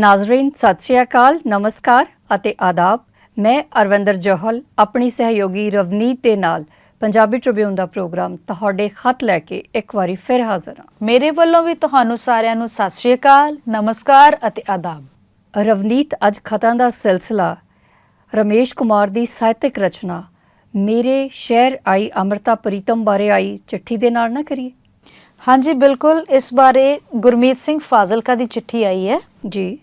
ਨਾਜ਼ਰੀਨ ਸਤਿ ਸ਼੍ਰੀ ਅਕਾਲ ਨਮਸਕਾਰ ਅਤੇ ਆਦਾਬ। ਮੈਂ ਅਰਵਿੰਦਰ ਜੋਹਲ ਆਪਣੀ ਸਹਿਯੋਗੀ ਰਵਨੀਤ ਦੇ ਨਾਲ ਪੰਜਾਬੀ ਟ੍ਰਿਬਿਊਨ ਦਾ ਪ੍ਰੋਗਰਾਮ ਤੁਹਾਡੇ ਖਤ ਲੈ ਕੇ ਇੱਕ ਵਾਰੀ ਫਿਰ ਹਾਜ਼ਰ ਹਾਂ। ਮੇਰੇ ਵੱਲੋਂ ਵੀ ਤੁਹਾਨੂੰ ਸਾਰਿਆਂ ਨੂੰ ਸਤਿ ਸ਼੍ਰੀ ਅਕਾਲ ਨਮਸਕਾਰ ਅਤੇ ਆਦਾਬ। ਰਵਨੀਤ ਅੱਜ ਖਤਾਂ ਦਾ ਸਿਲਸਿਲਾ ਰਮੇਸ਼ ਕੁਮਾਰ ਦੀ ਸਾਹਿਤਕ ਰਚਨਾ ਮੇਰੇ ਸ਼ਹਿਰ ਆਈ ਅਮਰਤਾ ਪ੍ਰੀਤਮ ਬਾਰੇ ਆਈ ਚਿੱਠੀ ਦੇ ਨਾਲ ਨਾ ਕਰੀਏ? ਹਾਂਜੀ ਬਿਲਕੁਲ ਇਸ ਬਾਰੇ ਗੁਰਮੀਤ ਸਿੰਘ ਫਾਜ਼ਿਲਕਾ ਦੀ ਚਿੱਠੀ ਆਈ ਹੈ। ਜੀ।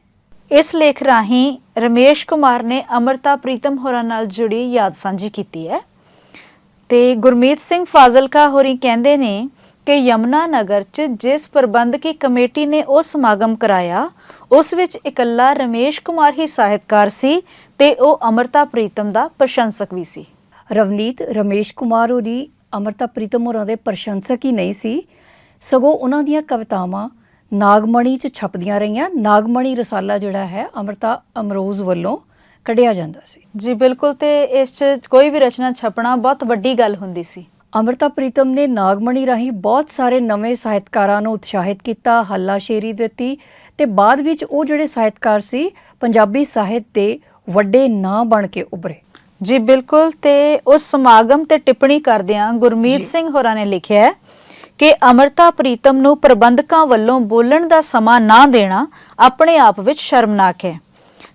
ਇਸ ਲੇਖ ਰਾਹੀਂ ਰਮੇਸ਼ ਕੁਮਾਰ ਨੇ ਅਮਰਤਾ, ਪ੍ਰੀਤਮ ਹੋਰਾਂ ਨਾਲ ਜੁੜੀ ਯਾਦ ਸਾਂਝੀ ਕੀਤੀ ਹੈ। ਤੇ ਗੁਰਮੀਤ ਸਿੰਘ ਫਾਜ਼ਿਲਕਾ ਹੋਰੀ ਕਹਿੰਦੇ ਨੇ ਕਿ ਯਮਨਾ ਨਗਰ 'ਚ ਜਿਸ ਪ੍ਰਬੰਧਕੀ ਕਮੇਟੀ ਨੇ ਉਹ ਸਮਾਗਮ ਕਰਾਇਆ, ਉਸ ਵਿੱਚ ਇਕੱਲਾ ਰਮੇਸ਼ ਕੁਮਾਰ ਹੀ ਸਾਹਿਤਕਾਰ ਸੀ ਤੇ ਉਹ ਅਮਰਤਾ, ਪ੍ਰੀਤਮ ਦਾ ਪ੍ਰਸ਼ੰਸਕ ਵੀ ਸੀ। ਰਵਨੀਤ, ਰਮੇਸ਼ ਕੁਮਾਰ ਹੋਰੀ ਅਮਰਤਾ, ਪ੍ਰੀਤਮ ਹੋਰਾਂ ਦੇ ਪ੍ਰਸ਼ੰਸਕ ਹੀ ਨਹੀਂ ਸੀ। ਸਗੋਂ ਉਹਨਾਂ ਦੀਆਂ ਕਵਿਤਾਵਾਂ ਨਾਗਮਣੀ 'ਚ ਛਪਦੀਆਂ ਰਹੀਆਂ। ਨਾਗਮਣੀ ਰਸਾਲਾ ਜਿਹੜਾ ਹੈ ਅਮਰਤਾ ਅਮਰੋਜ਼ ਵੱਲੋਂ ਕੱਢਿਆ ਜਾਂਦਾ ਸੀ। ਜੀ ਬਿਲਕੁਲ ਤੇ ਇਸ 'ਚ ਕੋਈ ਵੀ ਰਚਨਾ ਛਪਣਾ ਬਹੁਤ ਵੱਡੀ ਗੱਲ ਹੁੰਦੀ ਸੀ। ਅਮਰਤਾ ਪ੍ਰੀਤਮ ਨੇ ਨਾਗਮਣੀ ਰਾਹੀਂ ਬਹੁਤ ਸਾਰੇ ਨਵੇਂ ਸਾਹਿਤਕਾਰਾਂ ਨੂੰ ਉਤਸ਼ਾਹਿਤ ਕੀਤਾ ਹੱਲਾਸ਼ੇਰੀ ਦਿੱਤੀ ਤੇ ਬਾਅਦ ਵਿੱਚ ਉਹ ਜਿਹੜੇ ਸਾਹਿਤਕਾਰ ਸੀ ਪੰਜਾਬੀ ਸਾਹਿਤ ਦੇ ਵੱਡੇ ਨਾਂ ਬਣ ਕੇ ਉੱਭਰੇ। ਜੀ ਬਿਲਕੁਲ ਤੇ ਉਸ ਸਮਾਗਮ ਤੇ ਟਿੱਪਣੀ ਕਰਦਿਆਂ ਗੁਰਮੀਤ। ਸਿੰਘ ਹੋਰਾਂ ਨੇ ਲਿਖਿਆ ਹੈ ਕਿ ਅਮਰਤਾ ਪ੍ਰੀਤਮ ਨੂੰ ਪ੍ਰਬੰਧਕਾਂ ਵੱਲੋਂ ਬੋਲਣ ਦਾ ਸਮਾਂ ਨਾ ਦੇਣਾ ਆਪਣੇ ਆਪ ਵਿੱਚ ਸ਼ਰਮਨਾਕ ਹੈ।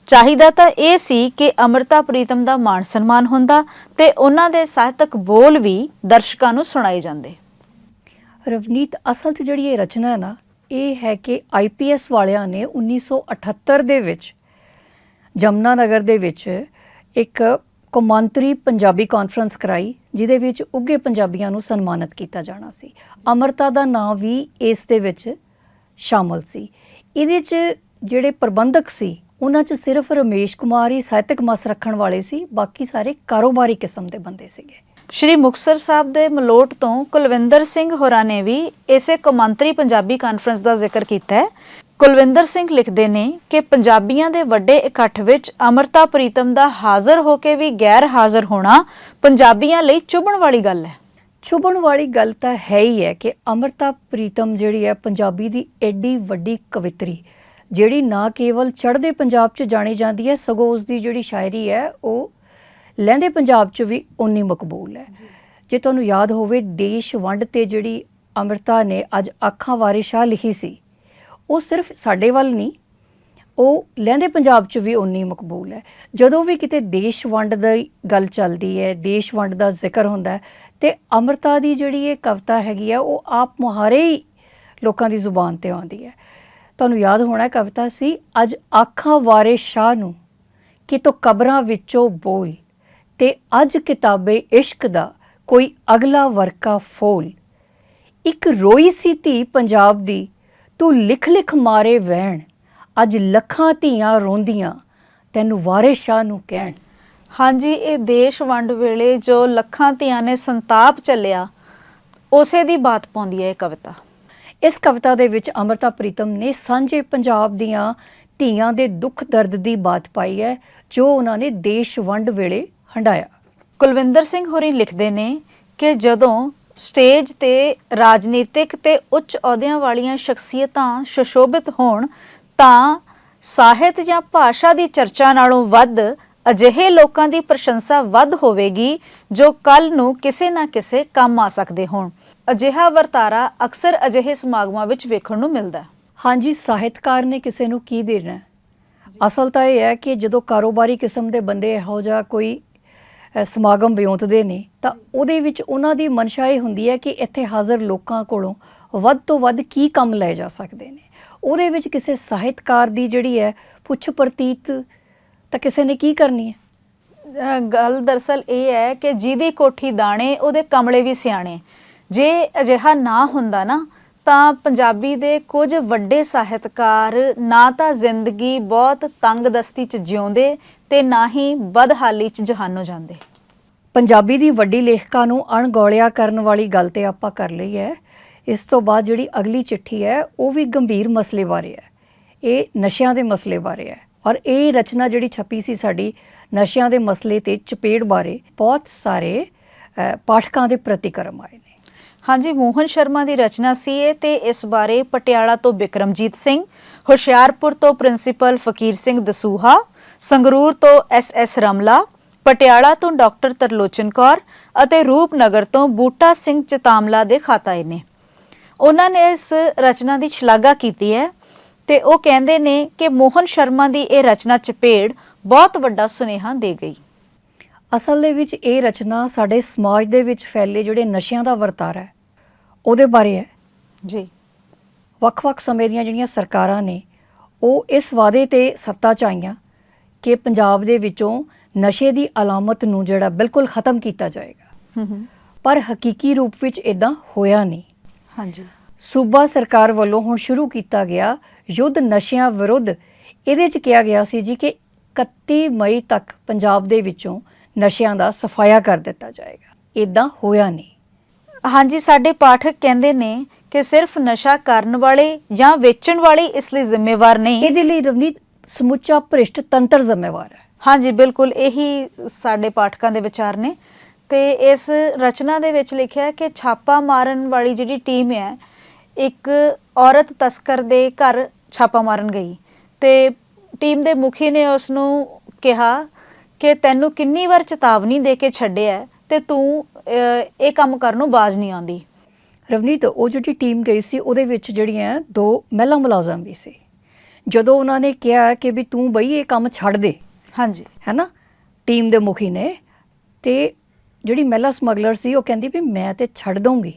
ਚਾਹੀਦਾ ਤਾਂ ਇਹ ਸੀ ਕਿ ਅਮਰਤਾ ਪ੍ਰੀਤਮ ਦਾ ਮਾਣ ਸਨਮਾਨ ਹੁੰਦਾ ਤੇ ਉਹਨਾਂ ਦੇ ਸਾਹਿਤਕ ਬੋਲ ਵੀ ਦਰਸ਼ਕਾਂ ਨੂੰ ਸੁਣਾਏ ਜਾਂਦੇ। ਰਵਨੀਤ, ਅਸਲ 'ਚ ਜਿਹੜੀ ਇਹ ਰਚਨਾ ਹੈ ਨਾ, ਇਹ ਹੈ ਕਿ ਆਈਪੀਐਸ ਵਾਲਿਆਂ ਨੇ 1978 ਦੇ ਵਿੱਚ ਜਮਨਾ ਨਗਰ ਦੇ ਵਿੱਚ ਇੱਕ ਕੌਮਾਂਤਰੀ ਪੰਜਾਬੀ ਕਾਨਫਰੰਸ ਕਰਾਈ ਜਿਹਦੇ ਵਿੱਚ ਉੱਗੇ ਪੰਜਾਬੀਆਂ ਨੂੰ ਸਨਮਾਨਿਤ ਕੀਤਾ ਜਾਣਾ ਸੀ। ਅਮਰਤਾ ਦਾ ਨਾਂ ਵੀ ਇਸ ਦੇ ਵਿੱਚ ਸ਼ਾਮਲ ਸੀ। ਇਹਦੇ 'ਚ ਜਿਹੜੇ ਪ੍ਰਬੰਧਕ ਸੀ, ਉਹਨਾਂ 'ਚ ਸਿਰਫ ਰਮੇਸ਼ ਕੁਮਾਰ ਹੀ ਸਾਹਿਤਕ ਮਸ ਰੱਖਣ ਵਾਲੇ ਸੀ, ਬਾਕੀ ਸਾਰੇ ਕਾਰੋਬਾਰੀ ਕਿਸਮ ਦੇ ਬੰਦੇ ਸੀਗੇ। ਸ਼੍ਰੀ ਮੁਕਤਸਰ ਸਾਹਿਬ ਦੇ ਮਲੋਟ ਤੋਂ ਕੁਲਵਿੰਦਰ ਸਿੰਘ ਹੋਰਾਂ ਨੇ ਵੀ ਇਸੇ ਕੌਮਾਂਤਰੀ ਪੰਜਾਬੀ ਕਾਨਫਰੰਸ ਦਾ ਜ਼ਿਕਰ ਕੀਤਾ ਹੈ। ਕੁਲਵਿੰਦਰ ਸਿੰਘ ਲਿਖਦੇ ਨੇ ਕਿ ਪੰਜਾਬੀਆਂ ਦੇ ਵੱਡੇ ਇਕੱਠ ਵਿੱਚ ਅਮਰਤਾ ਪ੍ਰੀਤਮ ਦਾ ਹਾਜ਼ਰ ਹੋ ਕੇ ਵੀ ਗੈਰ ਹਾਜ਼ਰ ਹੋਣਾ ਪੰਜਾਬੀਆਂ ਲਈ ਚੁਭਣ ਵਾਲੀ ਗੱਲ ਹੈ। ਚੁਭਣ ਵਾਲੀ ਗੱਲ ਤਾਂ ਹੈ ਹੀ ਹੈ ਕਿ ਅਮਰਤਾ ਪ੍ਰੀਤਮ ਜਿਹੜੀ ਹੈ ਪੰਜਾਬੀ ਦੀ ਐਡੀ ਵੱਡੀ ਕਵਿਤਰੀ, ਜਿਹੜੀ ਨਾ ਕੇਵਲ ਚੜ੍ਹਦੇ ਪੰਜਾਬ 'ਚ ਜਾਣੀ ਜਾਂਦੀ ਹੈ, ਸਗੋਂ ਉਸ ਦੀ ਜਿਹੜੀ ਸ਼ਾਇਰੀ ਹੈ ਉਹ ਲਹਿੰਦੇ ਪੰਜਾਬ 'ਚ ਵੀ ਉਨੀ ਮਕਬੂਲ ਹੈ। ਜੇ ਤੁਹਾਨੂੰ ਯਾਦ ਹੋਵੇ, ਦੇਸ਼ ਵੰਡ ਤੇ ਜਿਹੜੀ ਅਮਰਤਾ ਨੇ ਅੱਜ ਅੱਖਾਂ ਵਾਰੇ ਸ਼ਾਹ ਲਿਖੀ ਸੀ ਉਹ ਸਿਰਫ ਸਾਡੇ ਵੱਲ ਨਹੀਂ, ਉਹ ਲਹਿੰਦੇ ਪੰਜਾਬ 'ਚ ਵੀ ਉਨੀ ਮਕਬੂਲ ਹੈ। ਜਦੋਂ ਵੀ ਕਿਤੇ ਦੇਸ਼ ਵੰਡ ਦੀ ਗੱਲ ਚੱਲਦੀ ਹੈ, ਦੇਸ਼ ਵੰਡ ਦਾ ਜ਼ਿਕਰ ਹੁੰਦਾ ਹੈ, ਤੇ ਅਮਰਤਾ ਦੀ ਜਿਹੜੀ ਇਹ ਕਵਿਤਾ ਹੈਗੀ ਆ, ਉਹ ਆਪ ਮੁਹਾਰੇ ਹੀ ਲੋਕਾਂ ਦੀ ਜ਼ੁਬਾਨ ਤੇ ਆਉਂਦੀ ਹੈ। ਤੁਹਾਨੂੰ ਯਾਦ ਹੋਣਾ ਕਵਿਤਾ ਸੀ, ਅੱਜ ਆਖਾਂ ਵਾਰੇ ਸ਼ਾਹ ਨੂੰ ਕਿ ਕਿਤੋਂ ਕਬਰਾਂ ਵਿੱਚੋਂ ਬੋਲ, ਤੇ ਅੱਜ ਕਿਤਾਬੇ ਇਸ਼ਕ ਦਾ ਕੋਈ ਅਗਲਾ ਵਰਕਾ ਫੋਲ। ਇੱਕ ਰੋਈ ਸੀ ਧੀ ਪੰਜਾਬ ਦੀ ਤੂੰ ਲਿਖ ਲਿਖ ਮਾਰੇ ਵਹਿਣ। ਅੱਜ ਲੱਖਾਂ ਧੀਆਂ ਰੋਂਦੀਆਂ ਤੈਨੂੰ ਵਾਰਿਸ ਸ਼ਾਹ ਨੂੰ ਕਹਿਣ। ਹਾਂਜੀ ਇਹ ਦੇਸ਼ ਵੰਡ ਵੇਲੇ ਜੋ ਲੱਖਾਂ ਧੀਆਂ ਨੇ ਸੰਤਾਪ ਚੱਲਿਆ ਉਸੇ ਦੀ ਬਾਤ ਪਾਉਂਦੀ ਹੈ ਇਹ ਕਵਿਤਾ। ਇਸ ਕਵਿਤਾ ਦੇ ਵਿੱਚ ਅਮਰਤਾ ਪ੍ਰੀਤਮ ਨੇ ਸਾਂਝੇ ਪੰਜਾਬ ਦੀਆਂ ਧੀਆਂ ਦੇ ਦੁੱਖ ਦਰਦ ਦੀ ਬਾਤ ਪਾਈ ਹੈ ਜੋ ਉਹਨਾਂ ਨੇ ਦੇਸ਼ ਵੰਡ ਵੇਲੇ ਹੰਡਾਇਆ। ਕੁਲਵਿੰਦਰ ਸਿੰਘ ਹੋਰੀ ਲਿਖਦੇ ਨੇ ਕਿ ਜਦੋਂ ਸਟੇਜ ਤੇ ਰਾਜਨੀਤਿਕ ਤੇ ਉੱਚ ਅਹੁਦਿਆਂ ਵਾਲੀਆਂ ਸ਼ਖਸੀਅਤਾਂ ਸੁਸ਼ੋਭਿਤ ਹੋਣ, ਤਾਂ ਸਾਹਿਤ ਜਾਂ ਭਾਸ਼ਾ ਦੀ ਚਰਚਾ ਨਾਲੋਂ ਵੱਧ ਅਜਿਹੇ ਲੋਕਾਂ ਦੀ ਪ੍ਰਸ਼ੰਸਾ ਵੱਧ ਹੋਵੇਗੀ, ਜੋ ਕੱਲ ਨੂੰ ਕਿਸੇ ਨਾ ਕਿਸੇ ਕੰਮ ਆ ਸਕਦੇ ਹੋਣ। ਅਜਿਹਾ ਵਰਤਾਰਾ ਅਕਸਰ ਅਜਿਹੇ ਸਮਾਗਮਾਂ ਵਿੱਚ ਵੇਖਣ ਨੂੰ ਮਿਲਦਾ ਹੈ। ਹਾਂਜੀ, ਸਾਹਿਤਕਾਰ ਨੇ ਕਿਸੇ ਨੂੰ ਕੀ ਦੇਣਾ ਅਸਲ ਤਾਂ ਇਹ ਹੈ ਕਿ ਜਦੋਂ ਕਾਰੋਬਾਰੀ ਕਿਸਮ ਦੇ ਬੰਦੇ ਇਹੋ ਜਿਹਾ ਕੋਈ ਸਮਾਗਮ ਵਿਉਂਤਦੇ ਨੇ, ਤਾਂ ਉਹਦੇ ਵਿੱਚ ਉਹਨਾਂ ਦੀ ਮਨਸ਼ਾ ਇਹ ਹੁੰਦੀ ਹੈ ਕਿ ਇੱਥੇ ਹਾਜ਼ਰ ਲੋਕਾਂ ਕੋਲੋਂ ਵੱਧ ਤੋਂ ਵੱਧ ਕੀ ਕੰਮ ਲਏ ਜਾ ਸਕਦੇ ਨੇ। ਉਹਦੇ ਵਿੱਚ ਕਿਸੇ ਸਾਹਿਤਕਾਰ ਦੀ ਜਿਹੜੀ ਹੈ ਪੁੱਛ ਪ੍ਰਤੀਤ ਤਾਂ ਕਿਸੇ ਨੇ ਕੀ ਕਰਨੀ ਹੈ? ਗੱਲ ਦਰਸਲ ਇਹ ਹੈ ਕਿ ਜਿਹਦੀ ਕੋਠੀ ਦਾਣੇ, ਉਹਦੇ ਕਮਲੇ ਵੀ ਸਿਆਣੇ। ਜੇ ਅਜਿਹਾ ਨਾ ਹੁੰਦਾ ਨਾ, ਤਾਂ ਪੰਜਾਬੀ ਦੇ ਕੁਝ ਵੱਡੇ ਸਾਹਿਤਕਾਰ ਨਾ ਤਾਂ ਜ਼ਿੰਦਗੀ ਬਹੁਤ ਤੰਗਦਸਤੀ ਚ ਜਿਉਂਦੇ ਤੇ ਨਾ ਹੀ ਬਦਹਾਲੀ ਚ ਜਹਾਨੋਂ ਜਾਂਦੇ। ਪੰਜਾਬੀ ਦੀ ਵੱਡੀ ਲੇਖਕਾ ਨੂੰ ਅਣਗੌਲਿਆ ਕਰਨ ਵਾਲੀ ਗੱਲ ਤੇ ਆਪਾਂ ਕਰ ਲਈ ਹੈ। ਇਸ ਤੋਂ ਬਾਅਦ ਜਿਹੜੀ ਅਗਲੀ ਚਿੱਠੀ ਹੈ, ਉਹ ਵੀ ਗੰਭੀਰ ਮਸਲੇ ਬਾਰੇ ਹੈ। ਇਹ ਨਸ਼ਿਆਂ ਦੇ ਮਸਲੇ ਬਾਰੇ ਹੈ ਔਰ ਇਹ ਰਚਨਾ ਜਿਹੜੀ ਛਪੀ ਸੀ ਸਾਡੀ ਨਸ਼ਿਆਂ ਦੇ ਮਸਲੇ ਤੇ ਚਪੇੜ ਬਾਰੇ ਬਹੁਤ ਸਾਰੇ ਪਾਠਕਾਂ ਦੇ ਪ੍ਰਤੀਕਰਮ ਆਏ ਨੇ। ਹਾਂਜੀ, ਮੋਹਨ ਸ਼ਰਮਾ ਦੀ ਰਚਨਾ ਸੀ ਇਹ ਤੇ ਇਸ ਬਾਰੇ ਪਟਿਆਲਾ ਤੋਂ ਬਿਕਰਮਜੀਤ ਸਿੰਘ, ਹੁਸ਼ਿਆਰਪੁਰ ਤੋਂ ਪ੍ਰਿੰਸੀਪਲ ਫਕੀਰ ਸਿੰਘ ਦਸੂਹਾ, ਸੰਗਰੂਰ ਤੋਂ ਐਸ ਐਸ ਰਮਲਾ ਪਟਿਆਲਾ ਤੋਂ ਡਾਕਟਰ ਤਰਲੋਚਨ ਕੌਰ ਅਤੇ ਰੂਪਨਗਰ ਤੋਂ ਬੂਟਾ ਸਿੰਘ ਚਤਾਮਲਾ ਦੇ ਖਾਤਾਏ ਨੇ। ਉਹਨਾਂ ਨੇ ਇਸ ਰਚਨਾ ਦੀ ਸ਼ਲਾਘਾ ਕੀਤੀ ਹੈ ਤੇ ਉਹ ਕਹਿੰਦੇ ਨੇ ਕਿ ਮੋਹਨ ਸ਼ਰਮਾ ਦੀ ਇਹ ਰਚਨਾ ਚਪੇੜ ਬਹੁਤ ਵੱਡਾ ਸੁਨੇਹਾ ਦੇ ਗਈ। ਅਸਲ ਦੇ ਵਿੱਚ ਇਹ ਰਚਨਾ ਸਾਡੇ ਸਮਾਜ ਦੇ ਵਿੱਚ ਫੈਲੇ ਜਿਹੜੇ ਨਸ਼ਿਆਂ ਦਾ ਵਰਤਾਰਾ ਹੈ ਉਹਦੇ ਬਾਰੇ ਹੈ। ਜੀ। ਵੱਖ-ਵੱਖ ਸਮੇਂ ਦੀਆਂ ਜਿਹੜੀਆਂ ਸਰਕਾਰਾਂ ਨੇ ਉਹ ਇਸ ਵਾਅਦੇ ਤੇ ਸੱਤਾ 'ਚ ਆਈਆਂ ਕਿ ਪੰਜਾਬ ਦੇ ਵਿੱਚੋਂ ਨਸ਼ੇ ਦੀ ਅਲਾਮਤ ਨੂੰ ਜਿਹੜਾ ਬਿਲਕੁਲ ਖਤਮ ਕੀਤਾ ਜਾਏਗਾ। ਪਰ ਹਕੀਕੀ ਰੂਪ ਵਿੱਚ ਇਦਾਂ ਹੋਇਆ ਨਹੀਂ। ਹਾਂਜੀ। ਸੂਬਾ ਸਰਕਾਰ ਵੱਲੋਂ ਹੁਣ ਸ਼ੁਰੂ ਕੀਤਾ ਗਿਆ ਯੁੱਧ ਨਸ਼ਿਆਂ ਵਿਰੁੱਧ। ਇਹਦੇ 'ਚ ਕਿਹਾ ਗਿਆ ਸੀ ਜੀ ਕਿ 31 ਮਈ ਤੱਕ ਪੰਜਾਬ ਦੇ ਵਿੱਚੋਂ ਨਸ਼ਿਆਂ ਦਾ ਸਫਾਇਆ ਕਰ ਦਿੱਤਾ ਜਾਏਗਾ। ਇਦਾਂ ਹੋਇਆ ਨਹੀਂ। ਹਾਂਜੀ ਸਾਡੇ ਪਾਠਕ ਕਹਿੰਦੇ ਨੇ ਕਿ ਸਿਰਫ ਨਸ਼ਾ ਕਰਨ ਵਾਲੇ ਜਾਂ ਵੇਚਣ ਵਾਲੇ ਇਸ ਲਈ ਜ਼ਿੰਮੇਵਾਰ ਨਹੀਂ। ਇਹਦੇ ਲਈ ਰਵਨੀਤ ਸਮੁੱਚਾ ਭ੍ਰਿਸ਼ਟ ਤੰਤਰ ਜ਼ਿੰਮੇਵਾਰ ਹੈ। ਹਾਂਜੀ ਬਿਲਕੁਲ ਇਹੀ ਸਾਡੇ ਪਾਠਕਾਂ ਦੇ ਵਿਚਾਰ ਨੇ। ਤੇ ਇਸ ਰਚਨਾ ਦੇ ਵਿੱਚ ਲਿਖਿਆ ਹੈ ਕਿ ਛਾਪਾ ਮਾਰਨ ਵਾਲੀ ਜਿਹੜੀ ਟੀਮ ਹੈ ਇੱਕ ਔਰਤ ਤਸਕਰ ਦੇ ਘਰ ਛਾਪਾ ਮਾਰਨ ਗਈ। ਤੇ ਟੀਮ ਦੇ ਮੁਖੀ ਨੇ ਉਸ ਨੂੰ ਕਿਹਾ ਕਿ ਤੈਨੂੰ ਕਿੰਨੀ ਵਾਰ ਚੇਤਾਵਨੀ ਦੇ ਕੇ ਛੱਡਿਆ ਤੇ ਤੂੰ ਇਹ ਕੰਮ ਕਰਨ ਨੂੰ ਬਾਜ਼ ਨਹੀਂ ਆਉਂਦੀ। ਰਵਨੀਤ ਉਹ ਜਿਹੜੀ ਟੀਮ ਗਈ ਸੀ ਉਹਦੇ ਵਿੱਚ ਜਿਹੜੀਆਂ ਦੋ ਮਹਿਲਾ ਮੁਲਾਜ਼ਮ ਵੀ ਸੀ। ਜਦੋਂ ਉਹਨਾਂ ਨੇ ਕਿਹਾ ਕਿ ਵੀ ਤੂੰ ਬਈ ਇਹ ਕੰਮ ਛੱਡ ਦੇ ਹਾਂਜੀ। ਹੈਨਾ? ਟੀਮ ਦੇ ਮੁਖੀ ਨੇ ਤੇ ਜਿਹੜੀ ਮਹਿਲਾ ਸਮਗਲਰ ਸੀ ਉਹ ਕਹਿੰਦੀ ਵੀ ਮੈਂ ਤੇ ਛੱਡ ਦਊਂਗੀ।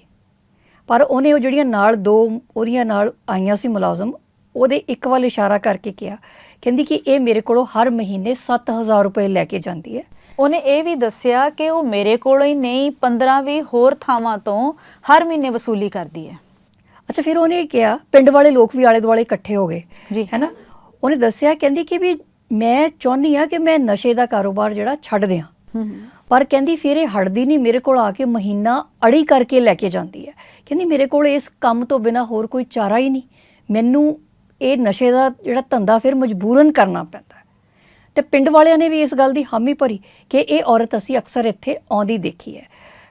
ਪਰ ਉਹਨੇ ਉਹ ਜਿਹੜੀਆਂ ਨਾਲ ਦੋ ਉਹਦੀਆਂ ਨਾਲ ਆਈਆਂ ਸੀ ਮੁਲਾਜ਼ਮ ਉਹਦੇ ਇੱਕ ਵੱਲ ਇਸ਼ਾਰਾ ਕਰਕੇ ਕਿਹਾ ਕਹਿੰਦੀ ਕਿ ਇਹ ਮੇਰੇ ਕੋਲੋਂ ਹਰ ਮਹੀਨੇ 7000 ਰੁਪਏ ਲੈ ਕੇ ਜਾਂਦੀ ਹੈ। ਉਹਨੇ ਇਹ ਵੀ ਦੱਸਿਆ ਕਿ ਉਹ ਮੇਰੇ ਕੋਲੋਂ ਹੀ ਨਹੀਂ 15-20 ਹੋਰ ਥਾਵਾਂ ਤੋਂ ਹਰ ਮਹੀਨੇ ਵਸੂਲੀ ਕਰਦੀ ਹੈ। ਅੱਛਾ ਫਿਰ ਉਹਨੇ ਕਿਹਾ ਪਿੰਡ ਵਾਲੇ ਲੋਕ ਵੀ ਆਲੇ ਦੁਆਲੇ ਇਕੱਠੇ ਹੋ ਗਏ। ਜੀ। ਹੈਨਾ? ਉਹਨੇ ਦੱਸਿਆ ਕਹਿੰਦੀ ਕਿ ਵੀ ਮੈਂ ਚਾਹੁੰਦੀ ਆ ਕਿ ਮੈਂ ਨਸ਼ੇ ਦਾ ਕਾਰੋਬਾਰ ਜਿਹੜਾ ਛੱਡ ਦਿਆਂ। ਪਰ ਕਹਿੰਦੀ ਫਿਰ ਇਹ ਹਟਦੀ ਨਹੀਂ ਮੇਰੇ ਕੋਲ ਆ ਕੇ ਮਹੀਨਾ ਅੜੀ ਕਰਕੇ ਲੈ ਕੇ ਜਾਂਦੀ ਹੈ। ਕਹਿੰਦੀ ਮੇਰੇ ਕੋਲ ਇਸ ਕੰਮ ਤੋਂ ਬਿਨਾ ਹੋਰ ਕੋਈ ਚਾਰਾ ਹੀ ਨਹੀਂ। ਮੈਨੂੰ ਇਹ ਨਸ਼ੇ ਦਾ ਜਿਹੜਾ ਧੰਦਾ ਫਿਰ ਮਜਬੂਰਨ ਕਰਨਾ ਪੈਂਦਾ। ਤੇ ਪਿੰਡ ਵਾਲਿਆਂ ਨੇ ਵੀ ਇਸ ਗੱਲ ਦੀ ਹਾਮੀ ਭਰੀ ਕਿ ਇਹ ਔਰਤ ਅਸੀਂ ਅਕਸਰ ਇੱਥੇ ਆਉਂਦੀ ਦੇਖੀ ਹੈ।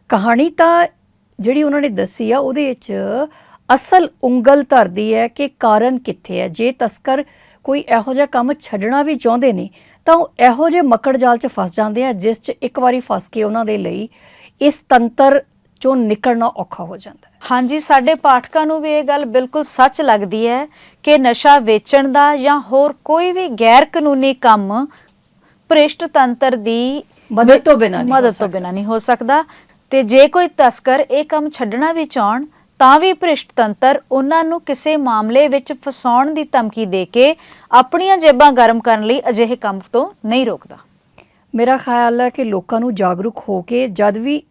ਕਹਾਣੀ ਤਾਂ ਜਿਹੜੀ ਉਹਨਾਂ ਨੇ ਦੱਸੀ ਆ ਉਹਦੇ ਵਿੱਚ ਅਸਲ ਉਂਗਲ ਧਰਦੀ ਹੈ ਕਿ ਕਾਰਨ ਕਿੱਥੇ ਹੈ। ਜੇ ਤਸਕਰ ਕੋਈ ਇਹੋ ਜਿਹਾ ਕੰਮ ਛੱਡਣਾ ਵੀ ਚਾਹੁੰਦੇ ਨੇ ਤਾਂ ਉਹ ਇਹੋ ਜਿਹੇ ਮੱਕੜ ਜਾਲ 'ਚ ਫਸ ਜਾਂਦੇ ਆ ਜਿਸ 'ਚ ਇੱਕ ਵਾਰੀ ਫਸ ਕੇ ਉਹਨਾਂ ਦੇ ਲਈ ਇਸ ਤੰਤਰ 'ਚੋਂ ਨਿਕਲਣਾ ਔਖਾ ਹੋ ਜਾਂਦਾ ਹੈ। ਹਾਂਜੀ ਸਾਡੇ ਪਾਠਕਾਂ ਨੂੰ ਵੀ ਇਹ ਗੱਲ ਬਿਲਕੁਲ ਸੱਚ ਲੱਗਦੀ ਹੈ ਕਿ ਨਸ਼ਾ ਵੇਚਣ ਦਾ ਜਾਂ ਹੋਰ ਕੋਈ ਵੀ ਗੈਰ ਕਾਨੂੰਨੀ ਕੰਮ ਭ੍ਰਿਸ਼ਟ ਤੰਤਰ ਦੀ ਮਦਦ ਤੋਂ ਬਿਨਾਂ ਨਹੀਂ ਮਦਦ ਤੋਂ। ਬਿਨਾਂ ਨਹੀਂ ਹੋ ਸਕਦਾ। ਤੇ ਜੇ ਕੋਈ ਤਸਕਰ ਇਹ ਕੰਮ ਛੱਡਣਾ ਵੀ ਚਾਹਣ ਤਾਂ ਵੀ ਭ੍ਰਿਸ਼ਟ ਤੰਤਰ ਉਹਨਾਂ ਨੂੰ ਕਿਸੇ ਮਾਮਲੇ ਵਿੱਚ ਫਸਾਉਣ ਦੀ ਧਮਕੀ ਦੇ ਕੇ ਆਪਣੀਆਂ ਜੇਬਾਂ ਗਰਮ ਕਰਨ ਲਈ ਅਜਿਹੇ ਕੰਮ ਤੋਂ ਨਹੀਂ ਰੋਕਦਾ। ਮੇਰਾ ਖਿਆਲ ਹੈ ਕਿ ਲੋਕਾਂ ਨੂੰ ਜਾਗਰੂਕ ਹੋ ਕੇ ਜਦ ਵੀ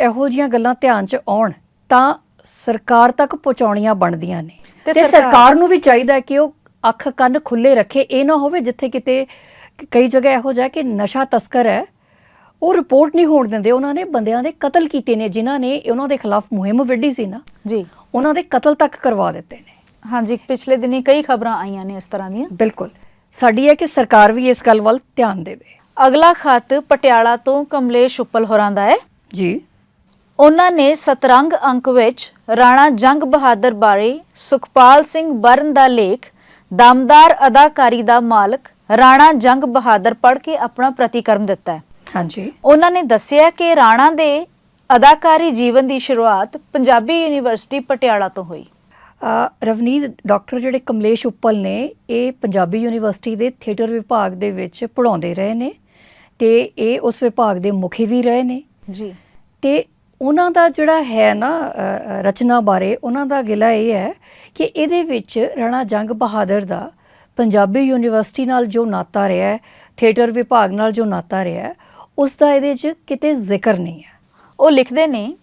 ਇਹੋ ਜੀਆਂ ਗੱਲਾਂ ਧਿਆਨ 'ਚ ਆਉਣ ਤਾਂ ਸਰਕਾਰ ਤੱਕ ਪਹੁੰਚਾਉਣੀਆਂ ਬਣਦੀਆਂ ਨੇ। ਤੇ ਸਰਕਾਰ- ਨੂੰ ਵੀ ਚਾਹੀਦਾ ਹੈ ਕਿ ਉਹ ਅੱਖ ਕੰਨ ਖੁੱਲੇ ਰੱਖੇ ਇਹ ਨਾ ਹੋਵੇ ਜਿੱਥੇ ਕਿਤੇ ਕਈ ਜਗ੍ਹਾ ਇਹੋ ਜਿਹਾ ਕਿ ਨਸ਼ਾ ਤਸਕਰ ਹੈ ਉਹ ਰਿਪੋਰਟ ਨਹੀਂ ਹੋਣ ਦਿੰਦੇ। ਉਹਨਾਂ ਨੇ ਬੰਦਿਆਂ ਦੇ ਕਤਲ ਕੀਤੇ ਨੇ ਜਿਨ੍ਹਾਂ ਨੇ ਉਹਨਾਂ ਦੇ ਖਿਲਾਫ ਮੁਹਿੰਮ ਵਿੱਢੀ ਸੀ ਨਾ। ਜੀ। ਉਹਨਾਂ ਦੇ ਕਤਲ ਤੱਕ ਕਰਵਾ ਦਿੱਤੇ ਨੇ। ਹਾਂਜੀ ਪਿਛਲੇ ਦਿਨੀ ਕਈ ਖਬਰਾਂ ਆਈਆਂ ਨੇ ਇਸ ਤਰ੍ਹਾਂ ਦੀਆਂ। ਬਿਲਕੁਲ। ਸਾਡੀ ਹੈ ਕਿ ਸਰਕਾਰ ਵੀ ਇਸ ਗੱਲ ਵੱਲ ਧਿਆਨ ਦੇਵੇ। ਅਗਲਾ ਖਤ ਪਟਿਆਲਾ ਤੋਂ ਕਮਲੇਸ਼ ਉੱਪਲ ਹੋਰਾਂ ਦਾ ਹੈ। ਜੀ। ਉਹਨਾਂ ਨੇ ਸਤਰੰਗ ਅੰਕ ਵਿੱਚ ਰਾਣਾ ਜੰਗ ਬਹਾਦਰ ਬਾਰੇ ਸੁਖਪਾਲ ਸਿੰਘ ਬਰਨ ਦਾ ਲੇਖ ਦਮਦਾਰ ਅਦਾਕਾਰੀ ਦਾ ਮਾਲਕ ਰਾਣਾ ਜੰਗ ਬਹਾਦਰ ਪੜ੍ਹ ਕੇ ਆਪਣਾ ਪ੍ਰਤੀਕਰਮ ਦਿੱਤਾ ਹੈ। ਹਾਂਜੀ। ਉਹਨਾਂ ਨੇ ਦੱਸਿਆ ਕਿ ਰਾਣਾ ਦੇ ਅਦਾਕਾਰੀ ਜੀਵਨ ਦੀ ਸ਼ੁਰੂਆਤ ਪੰਜਾਬੀ ਯੂਨੀਵਰਸਿਟੀ ਪਟਿਆਲਾ ਤੋਂ ਹੋਈ। ਰਵਨੀਤ ਡਾਕਟਰ ਜਿਹੜੇ ਕਮਲੇਸ਼ ਉੱਪਲ ਨੇ ਇਹ ਪੰਜਾਬੀ ਯੂਨੀਵਰਸਿਟੀ ਦੇ ਥੀਏਟਰ ਵਿਭਾਗ ਦੇ ਵਿੱਚ ਪੜ੍ਹਾਉਂਦੇ ਰਹੇ ਨੇ ਤੇ ਇਹ ਉਸ ਵਿਭਾਗ ਦੇ ਮੁਖੀ ਵੀ ਰਹੇ ਨੇ। ਜੀ। ਤੇ ਉਹਨਾਂ ਦਾ ਜਿਹੜਾ ਹੈ ਨਾ ਰਚਨਾ ਬਾਰੇ ਉਹਨਾਂ ਦਾ ਗਿਲਾ ਇਹ ਹੈ ਕਿ ਇਹਦੇ ਵਿੱਚ ਰਾਣਾ ਜੰਗ ਬਹਾਦਰ ਦਾ ਪੰਜਾਬੀ ਯੂਨੀਵਰਸਿਟੀ ਨਾਲ ਜੋ ਨਾਤਾ ਰਿਹਾ ਹੈ ਥੀਏਟਰ ਵਿਭਾਗ ਨਾਲ ਜੋ ਨਾਤਾ ਰਿਹਾ ਹੈ ਉਸ ਦਾ ਇਹਦੇ 'ਚ ਕਿਤੇ ਜ਼ਿਕਰ ਨਹੀਂ ਹੈ। ਉਹ ਲਿਖਦੇ ਨੇ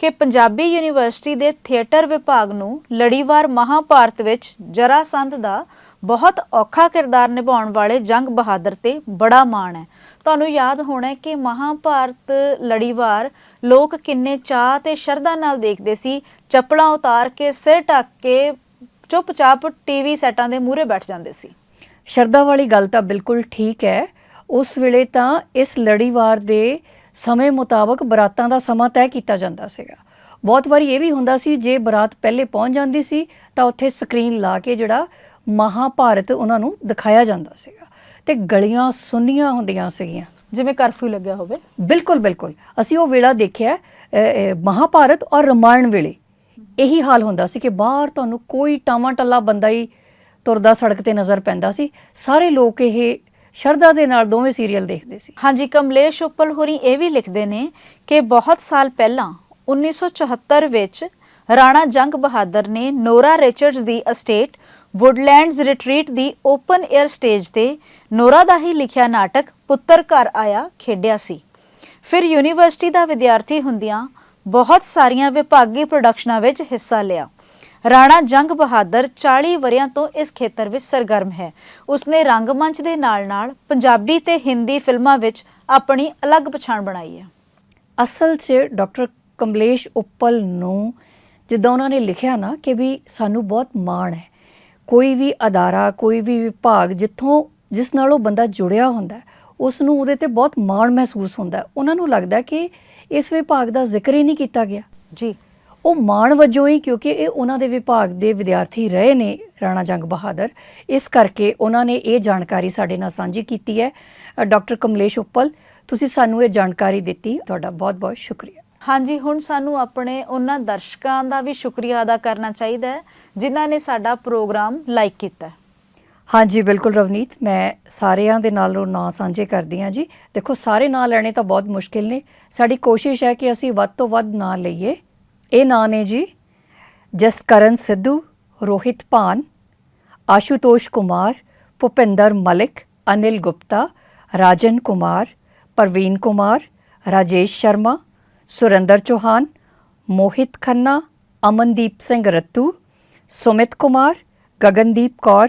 ਕਿ ਪੰਜਾਬੀ ਯੂਨੀਵਰਸਿਟੀ ਦੇ ਥੀਏਟਰ ਵਿਭਾਗ ਨੂੰ ਲੜੀਵਾਰ ਮਹਾਭਾਰਤ ਵਿੱਚ ਜਰਾਸੰਧ ਦਾ ਬਹੁਤ ਔਖਾ ਕਿਰਦਾਰ ਨਿਭਾਉਣ ਵਾਲੇ ਜੰਗ ਬਹਾਦਰ ਤੇ ਬੜਾ ਮਾਣ ਹੈ। ਤੁਹਾਨੂੰ ਯਾਦ ਹੋਣਾ ਹੈ ਕਿ ਮਹਾਭਾਰਤ ਲੜੀਵਾਰ ਲੋਕ ਕਿੰਨੇ ਚਾਹ ਤੇ ਸ਼ਰਧਾ ਨਾਲ ਦੇਖਦੇ ਸੀ। ਚੱਪਲਾਂ ਉਤਾਰ ਕੇ ਸਿਰ ਢੱਕ ਕੇ ਚੁੱਪਚਾਪ ਟੀਵੀ ਸੈਟਾਂ ਦੇ ਮੂਹਰੇ ਬੈਠ ਜਾਂਦੇ ਸੀ। ਸ਼ਰਧਾ ਵਾਲੀ ਗੱਲ ਤਾਂ ਬਿਲਕੁਲ ਠੀਕ ਹੈ ਉਸ ਵੇਲੇ ਤਾਂ ਇਸ ਲੜੀਵਾਰ ਦੇ ਸਮੇਂ ਮੁਤਾਬਕ ਬਰਾਤਾਂ ਦਾ ਸਮਾਂ ਤੈਅ ਕੀਤਾ ਜਾਂਦਾ ਸੀਗਾ। ਬਹੁਤ ਵਾਰੀ ਇਹ ਵੀ ਹੁੰਦਾ ਸੀ ਜੇ ਬਰਾਤ ਪਹਿਲੇ ਪਹੁੰਚ ਜਾਂਦੀ ਸੀ ਤਾਂ ਉੱਥੇ ਸਕਰੀਨ ਲਾ ਕੇ ਜਿਹੜਾ ਮਹਾਭਾਰਤ ਉਹਨਾਂ ਨੂੰ ਦਿਖਾਇਆ ਜਾਂਦਾ ਸੀਗਾ। ਤੇ ਗਲੀਆਂ ਸੁੰਨੀਆਂ ਹੁੰਦੀਆਂ ਸੀਗੀਆਂ। ਜਿਵੇਂ ਕਰਫਿਊ ਲੱਗਿਆ ਹੋਵੇ। ਬਿਲਕੁਲ ਬਿਲਕੁਲ। ਅਸੀਂ ਉਹ ਵੇਲਾ ਦੇਖਿਆ ਮਹਾਭਾਰਤ ਔਰ ਰਮਾਇਣ ਵੇਲੇ। ਇਹੀ ਹਾਲ ਹੁੰਦਾ ਸੀ ਕਿ ਬਾਹਰ ਤੁਹਾਨੂੰ ਕੋਈ ਟਾਵਾਂ ਟੱਲਾ ਬੰਦਾ ਹੀ ਤੁਰਦਾ ਸੜਕ ਤੇ ਨਜ਼ਰ ਪੈਂਦਾ ਸੀ। ਸਾਰੇ ਲੋਕ ਇਹ ਸ਼ਰਧਾ ਦੇ ਨਾਲ ਦੋਵੇਂ ਸੀਰੀਅਲ ਦੇਖਦੇ ਸੀ। ਹਾਂਜੀ, ਕਮਲੇਸ਼ ਉੱਪਲ ਹੋਰੀ ਇਹ ਵੀ ਲਿਖਦੇ ਨੇ ਕਿ ਬਹੁਤ ਸਾਲ ਪਹਿਲਾਂ 1974 ਵਿੱਚ ਰਾਣਾ ਜੰਗ ਬਹਾਦਰ ਨੇ ਨੋਰਾ ਰਿਚਰਡਸ ਦੀ ਅਸਟੇਟ ਵੁੱਡਲੈਂਡਸ ਰਿਟਰੀਟ ਦੀ ਓਪਨ 에ਅਰ ਸਟੇਜ ਤੇ ਨੋਰਾ ਦਾ ਹੀ ਲਿਖਿਆ ਨਾਟਕ ਪੁੱਤਰ ਘਰ ਆਇਆ ਖੇਡਿਆ ਸੀ। ਫਿਰ ਯੂਨੀਵਰਸਿਟੀ ਦਾ ਵਿਦਿਆਰਥੀ ਹੁੰਦਿਆਂ ਬਹੁਤ ਸਾਰੀਆਂ ਵਿਭਾਗੀ ਪ੍ਰੋਡਕਸ਼ਨਾਂ ਵਿੱਚ ਹਿੱਸਾ ਲਿਆ। ਰਾਣਾ ਜੰਗ ਬਹਾਦਰ 40 ਵਰਿਆਂ ਤੋਂ ਇਸ ਖੇਤਰ ਵਿੱਚ ਸਰਗਰਮ ਹੈ। ਉਸਨੇ ਰੰਗਮੰਚ ਦੇ ਨਾਲ-ਨਾਲ ਪੰਜਾਬੀ ਤੇ ਹਿੰਦੀ ਫਿਲਮਾਂ ਵਿੱਚ ਆਪਣੀ ਅਲੱਗ ਪਛਾਣ ਬਣਾਈ ਹੈ। ਅਸਲ 'ਚ ਡਾਕਟਰ ਕਮਲੇਸ਼ ਉੱਪਲ ਨੂੰ ਜਿੱਦਾਂ ਉਹਨਾਂ ਨੇ ਲਿਖਿਆ ਨਾ ਕਿ ਵੀ ਸਾਨੂੰ ਬਹੁਤ ਮਾਣ ਹੈ। ਕੋਈ ਵੀ ਅਦਾਰਾ ਕੋਈ ਵੀ ਵਿਭਾਗ ਜਿੱਥੋਂ ਜਿਸ ਨਾਲ ਉਹ ਬੰਦਾ ਜੁੜਿਆ ਹੁੰਦਾ ਉਸ ਨੂੰ ਉਹਦੇ ਤੇ ਬਹੁਤ ਮਾਣ ਮਹਿਸੂਸ ਹੁੰਦਾ। ਉਹਨਾਂ ਨੂੰ ਲੱਗਦਾ ਕਿ ਇਸ ਵਿਭਾਗ ਦਾ ਜ਼ਿਕਰ ਹੀ ਨਹੀਂ ਕੀਤਾ ਗਿਆ। ਜੀ ਉਹ ਮਾਣ ਵਜੋਂ ਹੀ ਕਿਉਂਕਿ ਇਹ ਉਹਨਾਂ ਦੇ ਵਿਭਾਗ ਦੇ ਵਿਦਿਆਰਥੀ ਰਹੇ ਨੇ ਰਾਣਾ ਜੰਗ ਬਹਾਦਰ। ਇਸ ਕਰਕੇ ਉਹਨਾਂ ਨੇ ਇਹ ਜਾਣਕਾਰੀ ਸਾਡੇ ਨਾਲ ਸਾਂਝੀ ਕੀਤੀ ਹੈ। ਡਾਕਟਰ ਕਮਲੇਸ਼ ਉੱਪਲ ਤੁਸੀਂ ਸਾਨੂੰ ਇਹ ਜਾਣਕਾਰੀ ਦਿੱਤੀ। ਤੁਹਾਡਾ ਬਹੁਤ-ਬਹੁਤ ਸ਼ੁਕਰੀਆ। ਹਾਂਜੀ ਹੁਣ ਸਾਨੂੰ ਆਪਣੇ ਉਹਨਾਂ ਦਰਸ਼ਕਾਂ ਦਾ ਵੀ ਸ਼ੁਕਰੀਆ ਅਦਾ ਕਰਨਾ ਚਾਹੀਦਾ ਹੈ ਜਿਨ੍ਹਾਂ ਨੇ ਸਾਡਾ ਪ੍ਰੋਗਰਾਮ ਲਾਈਕ ਕੀਤਾ। ਹਾਂਜੀ ਬਿਲਕੁਲ ਰਵਨੀਤ ਮੈਂ ਸਾਰਿਆਂ ਦੇ ਨਾਲ ਉਹ ਨਾਂ ਸਾਂਝੇ ਕਰਦੀ ਹਾਂ ਜੀ। ਦੇਖੋ ਸਾਰੇ ਨਾਂ ਲੈਣੇ ਤਾਂ ਬਹੁਤ ਮੁਸ਼ਕਿਲ ਨੇ। ਸਾਡੀ ਕੋਸ਼ਿਸ਼ ਹੈ ਕਿ ਅਸੀਂ ਵੱਧ ਤੋਂ ਵੱਧ ਨਾਂ ਲਈਏ। ਇਹ ਨਾਂ ਨੇ ਜੀ ਜਸਕਰਨ ਸਿੱਧੂ, ਰੋਹਿਤ ਭਾਨ, ਆਸ਼ੂਤੋਸ਼ ਕੁਮਾਰ, ਭੁਪਿੰਦਰ ਮਲਿਕ, ਅਨਿਲ ਗੁਪਤਾ, ਰਾਜਨ ਕੁਮਾਰ, ਪ੍ਰਵੀਨ ਕੁਮਾਰ, ਰਾਜੇਸ਼ ਸ਼ਰਮਾ, ਸੁਰਿੰਦਰ ਚੌਹਾਨ, ਮੋਹਿਤ Khanna, Amandeep Singh Rattu, Sumit Kumar, Gagandeep Kaur,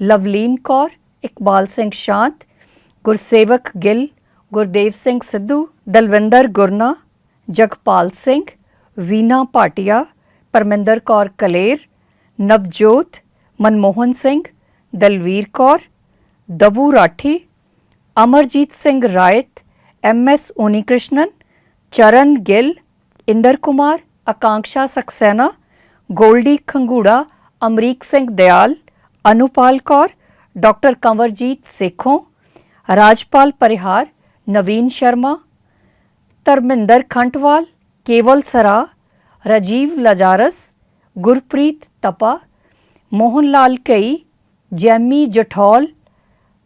Lovleen Kaur, Iqbal Singh Shant, Gursewak Gill, Gurdev Singh Sidhu, Dalvinder Gurna, Jagpal Singh Veena Bhatia Parminder Kaur Kaler Navjot Manmohan Singh Dalvir Kaur Davu Rathi Amarjit Singh Rayat M S Unnikrishnan Charan Gill Inder Kumar Akanksha Saxena Goldy Khangura Amrik Singh Dayal Anupal Kaur doctor Kanwarjit Sekhon Rajpal Parihar Naveen Sharma Dharminder Khantwal Kewal Sara Rajiv Lazarus Gurpreet Tapa Mohan Lal ਕਈ Jamie ਜਠੌਲ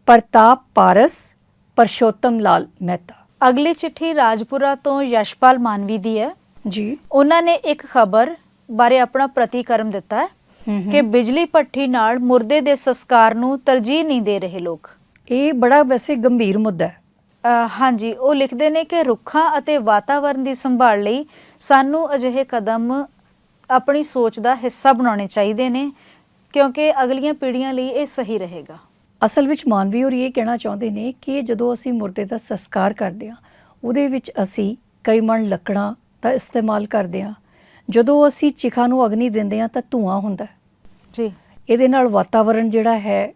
ਪ੍ਰਤਾਪ ਪਾਰਸ ਪਰਸ਼ੋਤਮ ਲਾਲ ਮਹਿਤਾ ਅਗਲੀ ਚਿੱਠੀ ਰਾਜਪੁਰਾ ਤੋਂ ਯਸ਼ਪਾਲ ਮਾਨਵੀ ਦੀ ਹੈ। ਜੀ। ਉਹਨਾਂ ਨੇ ਇੱਕ ਖਬਰ ਬਾਰੇ ਆਪਣਾ ਪ੍ਰਤੀਕਰਮ ਦਿੱਤਾ ਹੈ। ਕਿ ਬਿਜਲੀ ਭੱਠੀ ਨਾਲ ਮੁਰਦੇ ਦੇ ਸੰਸਕਾਰ ਨੂੰ ਤਰਜੀਹ ਨਹੀਂ ਦੇ ਰਹੇ ਲੋਕ। ਇਹ ਬੜਾ ਵੈਸੇ ਗੰਭੀਰ ਮੁੱਦਾ ਹੈ। ਹਾਂਜੀ ਉਹ ਲਿਖਦੇ ਨੇ ਕਿ ਰੁੱਖਾਂ ਅਤੇ ਵਾਤਾਵਰਣ ਦੀ ਸੰਭਾਲ ਲਈ ਸਾਨੂੰ ਅਜਿਹੇ ਕਦਮ ਆਪਣੀ ਸੋਚ ਦਾ ਹਿੱਸਾ ਬਣਾਉਣੇ ਚਾਹੀਦੇ ਨੇ ਕਿਉਂਕਿ ਅਗਲੀਆਂ ਪੀੜ੍ਹੀਆਂ ਲਈ ਇਹ ਸਹੀ ਰਹੇਗਾ। ਅਸਲ ਵਿੱਚ ਮਾਨਵੀ ਹੋਰ ਇਹ ਕਹਿਣਾ ਚਾਹੁੰਦੇ ਨੇ ਕਿ ਜਦੋਂ ਅਸੀਂ ਮੁਰਦੇ ਦਾ ਸੰਸਕਾਰ ਕਰਦੇ ਹਾਂ ਉਹਦੇ ਵਿੱਚ ਅਸੀਂ ਕਈ ਮਣ ਲੱਕੜਾਂ ਦਾ ਇਸਤੇਮਾਲ ਕਰਦੇ ਹਾਂ। ਜਦੋਂ ਅਸੀਂ ਚਿਖਾ ਨੂੰ ਅਗਨੀ ਦਿੰਦੇ ਹਾਂ ਤਾਂ ਧੂਆਂ ਹੁੰਦਾ ਹੈ। ਜੀ। ਇਹਦੇ ਨਾਲ ਵਾਤਾਵਰਣ ਜਿਹੜਾ ਹੈ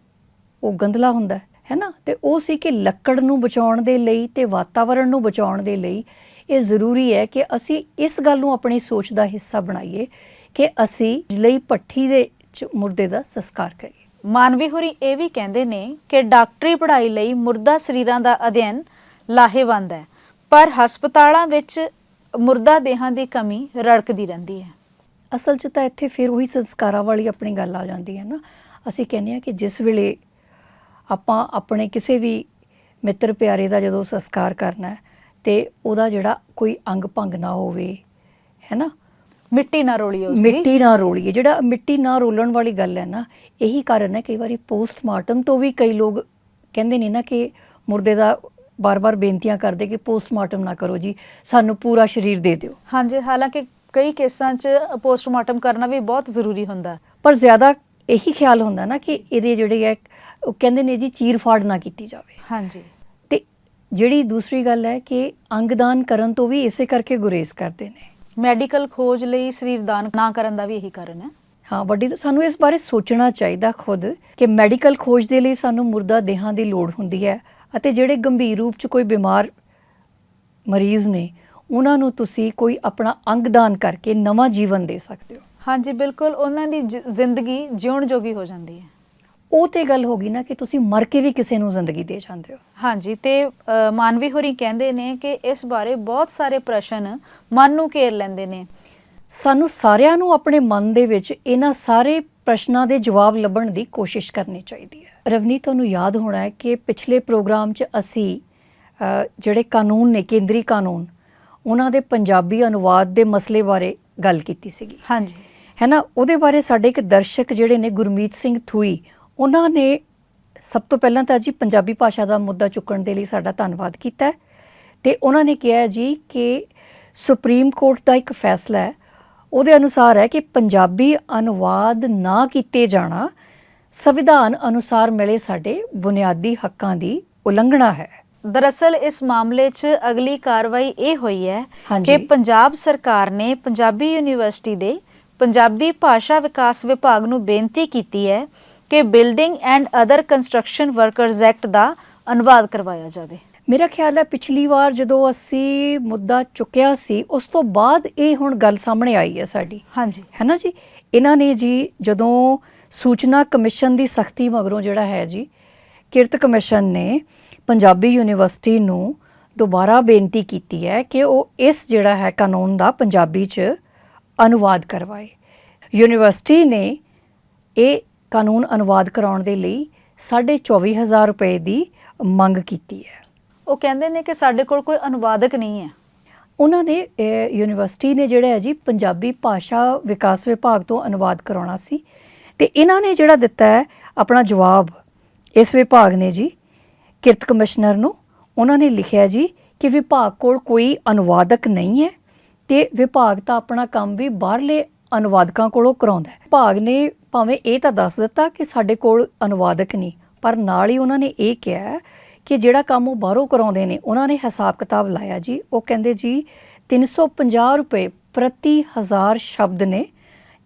ਉਹ ਗੰਧਲਾ ਹੁੰਦਾ ਹੈ। ਹੈ ਨਾ ਤੇ ਉਹ ਸੀ ਕਿ ਲੱਕੜ ਨੂੰ ਬਚਾਉਣ ਦੇ ਲਈ ਤੇ ਵਾਤਾਵਰਣ ਨੂੰ ਬਚਾਉਣ ਦੇ ਲਈ ਇਹ ਜ਼ਰੂਰੀ ਹੈ ਕਿ ਅਸੀਂ ਇਸ ਗੱਲ ਨੂੰ ਆਪਣੀ ਸੋਚ ਦਾ ਹਿੱਸਾ ਬਣਾਈਏ ਕਿ ਅਸੀਂ ਲਈ ਪੱਠੀ ਦੇ ਚ ਮੁਰਦੇ ਦਾ ਸੰਸਕਾਰ ਕਰੀਏ। ਮਾਨਵੀ ਹੋਰੀ ਇਹ ਵੀ ਕਹਿੰਦੇ ਨੇ ਕਿ ਡਾਕਟਰੀ ਪੜ੍ਹਾਈ ਲਈ ਮੁਰਦਾ ਸਰੀਰਾਂ ਦਾ ਅਧਿਐਨ ਲਾਹੇਵੰਦ ਹੈ ਪਰ ਹਸਪਤਾਲਾਂ ਵਿੱਚ ਮੁਰਦਾ ਦੇਹਾਂ ਦੀ ਕਮੀ ਰੜਕਦੀ ਰਹਿੰਦੀ ਹੈ। ਅਸਲ 'ਚ ਤਾਂ ਇੱਥੇ ਫਿਰ ਉਹੀ ਸੰਸਕਾਰਾਂ ਵਾਲੀ ਆਪਣੀ ਗੱਲ ਆ ਜਾਂਦੀ ਹੈ ਨਾ। ਅਸੀਂ ਕਹਿੰਦੇ ਆ ਕਿ ਜਿਸ ਵੇਲੇ ਆਪਾਂ ਆਪਣੇ ਕਿਸੇ ਵੀ ਮਿੱਤਰ ਪਿਆਰੇ ਦਾ ਜਦੋਂ ਸੰਸਕਾਰ ਕਰਨਾ ਹੈ ਤੇ ਉਹਦਾ ਜਿਹੜਾ ਕੋਈ ਅੰਗ ਭੰਗ ਨਾ ਹੋਵੇ ਹੈ ਨਾ? ਮਿੱਟੀ ਨਾ ਰੋਲੀ ਉਸ ਦੀ। ਮਿੱਟੀ ਨਾ ਰੋਲੀਏ। ਜਿਹੜਾ ਮਿੱਟੀ ਨਾ ਰੋਲਣ ਵਾਲੀ ਗੱਲ ਹੈ ਨਾ ਇਹੀ ਕਾਰਨ ਹੈ ਕਈ ਵਾਰੀ ਪੋਸਟਮਾਰਟਮ ਤੋਂ ਵੀ ਕਈ ਲੋਕ ਕਹਿੰਦੇ ਨੇ ਨਾ ਕਿ ਮੁਰਦੇ ਦਾ ਬਾਰ-ਬਾਰ ਬੇਨਤੀਆਂ ਕਰਦੇ ਕਿ ਪੋਸਟਮਾਰਟਮ ਨਾ ਕਰੋ ਜੀ ਸਾਨੂੰ ਪੂਰਾ ਸਰੀਰ ਦੇ ਦਿਓ। ਹਾਂਜੀ ਹਾਲਾਂਕਿ ਕਈ ਕੇਸਾਂ 'ਚ ਪੋਸਟਮਾਰਟਮ ਕਰਨਾ ਵੀ ਬਹੁਤ ਜ਼ਰੂਰੀ ਹੁੰਦਾ। ਪਰ ਜ਼ਿਆਦਾ ਇਹੀ ਖਿਆਲ ਹੁੰਦਾ ਨਾ ਕਿ ਇਹਦੇ ਜਿਹੜੇ ਹੈ ਉਹ ਕਹਿੰਦੇ ਨੇ ਜੀ ਚੀਰ ਫਾੜ ਨਾ ਕੀਤੀ ਜਾਵੇ। ਹਾਂਜੀ। ਤੇ ਜਿਹੜੀ ਦੂਸਰੀ ਗੱਲ ਹੈ ਕਿ ਅੰਗਦਾਨ ਕਰਨ ਤੋਂ ਵੀ ਇਸੇ ਕਰਕੇ ਗੁਰੇਜ਼ ਕਰਦੇ ਨੇ। ਮੈਡੀਕਲ ਖੋਜ ਲਈ ਸਰੀਰ ਦਾਨ ਨਾ ਕਰਨ ਦਾ ਵੀ ਇਹੀ ਕਾਰਨ ਹੈ। ਹਾਂ ਵੱਡੀ ਸਾਨੂੰ ਇਸ ਬਾਰੇ ਸੋਚਣਾ ਚਾਹੀਦਾ ਖੁਦ ਕਿ ਮੈਡੀਕਲ ਖੋਜ ਦੇ ਲਈ ਸਾਨੂੰ ਮੁਰਦਾ ਦੇਹਾਂ ਦੀ ਲੋੜ ਹੁੰਦੀ ਹੈ ਅਤੇ ਜਿਹੜੇ ਗੰਭੀਰ ਰੂਪ ਚ ਕੋਈ ਬਿਮਾਰ ਮਰੀਜ਼ ਨੇ ਉਹਨਾਂ ਨੂੰ ਤੁਸੀਂ ਕੋਈ ਆਪਣਾ ਅੰਗਦਾਨ ਕਰਕੇ ਨਵਾਂ ਜੀਵਨ ਦੇ ਸਕਦੇ ਹੋ। ਹਾਂਜੀ ਬਿਲਕੁਲ। ਉਹਨਾਂ ਦੀ ਜ਼ਿੰਦਗੀ ਜਿਉਣ ਜੋਗੀ ਹੋ ਜਾਂਦੀ ਹੈ। ਉਹ ਤੇ ਗੱਲ ਹੋ ਗਈ ਨਾ ਕਿ ਤੁਸੀਂ ਮਰ ਕੇ ਵੀ ਕਿਸੇ ਨੂੰ ਜ਼ਿੰਦਗੀ ਦੇ ਜਾਂਦੇ ਹੋ। ਹਾਂਜੀ ਤੇ ਅ, ਮਾਨਵੀ ਹੋਰੀ ਕਹਿੰਦੇ ਨੇ ਕਿ ਇਸ ਬਾਰੇ ਬਹੁਤ ਸਾਰੇ ਪ੍ਰਸ਼ਨ ਮਨ ਨੂੰ ਘੇਰ ਲੈਂਦੇ ਨੇ। ਸਾਨੂੰ ਸਾਰਿਆਂ ਨੂੰ ਆਪਣੇ ਮਨ ਦੇ ਵਿੱਚ ਇਹਨਾਂ ਸਾਰੇ ਪ੍ਰਸ਼ਨਾਂ ਦੇ ਜਵਾਬ ਲੱਭਣ ਦੀ ਕੋਸ਼ਿਸ਼ ਕਰਨੀ ਚਾਹੀਦੀ ਹੈ। ਰਵਨੀਤ ਤੁਹਾਨੂੰ ਯਾਦ ਹੋਣਾ ਹੈ ਕਿ ਪਿਛਲੇ ਪ੍ਰੋਗਰਾਮ 'ਚ ਅਸੀਂ ਅ, ਜਿਹੜੇ ਕਾਨੂੰਨ ਨੇ ਕੇਂਦਰੀ ਕਾਨੂੰਨ ਉਹਨਾਂ ਦੇ ਪੰਜਾਬੀ ਅਨੁਵਾਦ ਦੇ ਮਸਲੇ ਬਾਰੇ ਗੱਲ ਕੀਤੀ ਸੀਗੀ। ਹਾਂਜੀ। ਹੈ ਨਾ? ਉਹਦੇ ਬਾਰੇ ਸਾਡੇ ਇੱਕ ਦਰਸ਼ਕ ਜਿਹੜੇ ਨੇ ਗੁਰਮੀਤ ਸਿੰਘ ਥੂਈ ਉਹਨਾਂ ਨੇ ਸਭ ਤੋਂ ਪਹਿਲਾਂ ਤਾਂ ਜੀ ਪੰਜਾਬੀ ਭਾਸ਼ਾ ਦਾ ਮੁੱਦਾ ਚੁੱਕਣ ਦੇ ਲਈ ਸਾਡਾ ਧੰਨਵਾਦ ਕੀਤਾ ਤੇ ਉਹਨਾਂ ਨੇ ਕਿਹਾ ਜੀ ਕਿ ਸੁਪਰੀਮ ਕੋਰਟ ਦਾ ਇੱਕ ਫੈਸਲਾ ਹੈ ਉਹਦੇ ਅਨੁਸਾਰ ਹੈ ਕਿ ਪੰਜਾਬੀ ਅਨੁਵਾਦ ਨਾ ਕੀਤੇ ਜਾਣਾ ਸੰਵਿਧਾਨ ਅਨੁਸਾਰ ਮਿਲੇ ਸਾਡੇ ਬੁਨਿਆਦੀ ਹੱਕਾਂ ਦੀ ਉਲੰਘਣਾ ਹੈ ਦਰਅਸਲ ਇਸ ਮਾਮਲੇ 'ਚ ਅਗਲੀ ਕਾਰਵਾਈ ਇਹ ਹੋਈ ਹੈ। ਕਿ ਪੰਜਾਬ ਸਰਕਾਰ ਨੇ ਪੰਜਾਬੀ ਯੂਨੀਵਰਸਿਟੀ ਦੇ ਪੰਜਾਬੀ ਭਾਸ਼ਾ ਵਿਕਾਸ ਵਿਭਾਗ ਨੂੰ ਬੇਨਤੀ ਕੀਤੀ ਹੈ ਕਿ building and other construction workers act ਦਾ ਅਨੁਵਾਦ ਕਰਵਾਇਆ ਜਾਵੇ। ਮੇਰਾ ਖਿਆਲ ਹੈ ਪਿਛਲੀ ਵਾਰ ਜਦੋਂ ਅਸੀਂ ਮੁੱਦਾ ਚੁੱਕਿਆ ਸੀ ਉਸ ਤੋਂ ਬਾਅਦ ਇਹ ਹੁਣ ਗੱਲ ਸਾਹਮਣੇ ਆਈ ਹੈ ਸਾਡੀ। ਹਾਂਜੀ। ਹੈ ਨਾ ਜੀ? ਇਹਨਾਂ ਨੇ ਜੀ ਜਦੋਂ ਸੂਚਨਾ ਕਮਿਸ਼ਨ ਦੀ ਸਖਤੀ ਮਗਰੋਂ ਜਿਹੜਾ ਹੈ ਜੀ ਕਿਰਤ ਕਮਿਸ਼ਨ ਨੇ ਪੰਜਾਬੀ ਯੂਨੀਵਰਸਿਟੀ ਨੂੰ ਦੁਬਾਰਾ ਬੇਨਤੀ ਕੀਤੀ ਹੈ ਕਿ ਉਹ ਇਸ ਜਿਹੜਾ ਹੈ ਕਾਨੂੰਨ ਦਾ ਪੰਜਾਬੀ 'ਚ ਅਨੁਵਾਦ ਕਰਵਾਏ। ਯੂਨੀਵਰਸਿਟੀ ਨੇ ਇਹ ਕਾਨੂੰਨ ਅਨੁਵਾਦ ਕਰਾਉਣ ਦੇ ਲਈ 24000 ਰੁਪਏ ਦੀ ਮੰਗ ਕੀਤੀ ਹੈ। ਉਹ ਕਹਿੰਦੇ ਨੇ ਕਿ ਸਾਡੇ ਕੋਲ ਕੋਈ ਅਨੁਵਾਦਕ ਨਹੀਂ ਹੈ। ਉਹਨਾਂ ਨੇ ਯੂਨੀਵਰਸਿਟੀ ਨੇ ਜਿਹੜਾ ਹੈ ਜੀ ਪੰਜਾਬੀ ਭਾਸ਼ਾ ਵਿਕਾਸ ਵਿਭਾਗ ਤੋਂ ਅਨੁਵਾਦ ਕਰਾਉਣਾ ਸੀ ਤੇ ਇਹਨਾਂ ਨੇ ਜਿਹੜਾ ਦਿੱਤਾ ਹੈ ਆਪਣਾ ਜਵਾਬ ਇਸ ਵਿਭਾਗ ਨੇ ਜੀ ਕਿਰਤ ਕਮਿਸ਼ਨਰ ਨੂੰ। ਉਹਨਾਂ ਨੇ ਲਿਖਿਆ ਜੀ ਕਿ ਵਿਭਾਗ ਕੋਲ ਕੋਈ ਅਨੁਵਾਦਕ ਨਹੀਂ ਹੈ ਤੇ ਵਿਭਾਗ ਤਾਂ ਆਪਣਾ ਕੰਮ ਵੀ ਬਾਹਰਲੇ ਅਨੁਵਾਦਕਾਂ ਕੋਲੋਂ ਕਰਾਉਂਦਾ ਹੈ। ਵਿਭਾਗ ਨੇ ਭਾਵੇਂ ਇਹ ਤਾਂ ਦੱਸ ਦਿੱਤਾ ਕਿ ਸਾਡੇ ਕੋਲ ਅਨੁਵਾਦਕ ਨਹੀਂ, ਪਰ ਨਾਲ ਹੀ ਉਹਨਾਂ ਨੇ ਇਹ ਕਿਹਾ ਕਿ ਜਿਹੜਾ ਕੰਮ ਉਹ ਬਾਹਰੋਂ ਕਰਾਉਂਦੇ ਨੇ, ਉਹਨਾਂ ਨੇ ਹਿਸਾਬ ਕਿਤਾਬ ਲਾਇਆ ਜੀ। ਉਹ ਕਹਿੰਦੇ ਜੀ 350 ਰੁਪਏ ਪ੍ਰਤੀ ਹਜ਼ਾਰ ਸ਼ਬਦ ਨੇ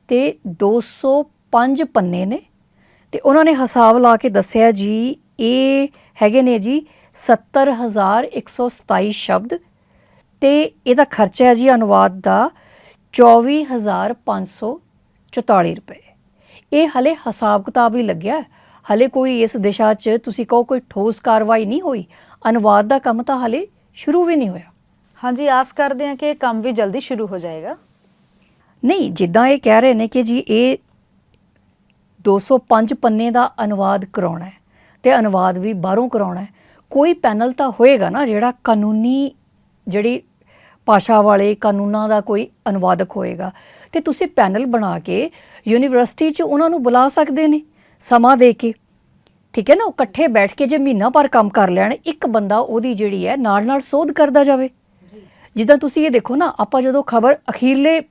ਤੇ 205 ਪੰਨੇ ਨੇ। ਤੇ ਉਹਨਾਂ ਨੇ ਹਿਸਾਬ ਲਾ ਕੇ ਦੱਸਿਆ ਜੀ, ਇਹ ਹੈਗੇ ਨੇ ਜੀ 70127 ਸ਼ਬਦ। ਤੇ ਇਹਦਾ ਖਰਚਾ ਹੈ ਜੀ ਅਨੁਵਾਦ ਦਾ 24544 ਰੁਪਏ। ਇਹ ਹਲੇ ਹਿਸਾਬ ਕਿਤਾਬ ਹੀ ਲੱਗਿਆ। ਹਲੇ ਕੋਈ ਇਸ ਦਿਸ਼ਾ 'ਚ ਤੁਸੀਂ ਕਹੋ ਕੋਈ ਠੋਸ ਕਾਰਵਾਈ ਨਹੀਂ ਹੋਈ। ਅਨੁਵਾਦ ਦਾ ਕੰਮ ਤਾਂ ਹਲੇ ਸ਼ੁਰੂ ਵੀ ਨਹੀਂ ਹੋਇਆ। ਹਾਂਜੀ ਆਸ ਕਰਦੇ ਹਾਂ ਕਿ ਇਹ ਕੰਮ ਵੀ ਜਲਦੀ ਸ਼ੁਰੂ ਹੋ ਜਾਏਗਾ। ਨਹੀਂ ਜਿੱਦਾਂ ਇਹ ਕਹਿ ਰਹੇ ਨੇ ਕਿ ਜੀ ਇਹ 205 ਪੰਨੇ ਦਾ ਅਨੁਵਾਦ ਕਰਾਉਣਾ ਹੈ ਤੇ ਅਨੁਵਾਦ ਵੀ ਬਾਹਰੋਂ ਕਰਾਉਣਾ ਹੈ। ਕੋਈ ਪੈਨਲ ਤਾਂ ਹੋਏਗਾ ਨਾ ਜਿਹੜਾ ਕਾਨੂੰਨੀ ਜਿਹੜੀ ਭਾਸ਼ਾ ਵਾਲੇ ਕਾਨੂੰਨਾਂ ਦਾ ਕੋਈ ਅਨੁਵਾਦਕ ਹੋਏਗਾ। ਤੇ ਤੁਸੀਂ ਪੈਨਲ ਬਣਾ ਕੇ ਯੂਨੀਵਰਸਿਟੀ 'ਚ ਉਹਨਾਂ ਨੂੰ ਬੁਲਾ ਸਕਦੇ ਨੇ, ਸਮਾਂ ਦੇ ਕੇ। ਠੀਕ ਹੈ ਨਾ, ਉਹ ਇਕੱਠੇ ਬੈਠ ਕੇ ਜੇ ਮਹੀਨਾ ਭਰ ਕੰਮ ਕਰ ਲੈਣ, ਇੱਕ ਬੰਦਾ ਉਹਦੀ ਜਿਹੜੀ ਹੈ ਨਾਲ ਨਾਲ ਸੋਧ ਕਰਦਾ ਜਾਵੇ। ਜਿੱਦਾਂ ਤੁਸੀਂ ਇਹ ਦੇਖੋ ਨਾ, ਆਪਾਂ ਜਦੋਂ ਖਬਰ, ਅਖੀਰਲੇ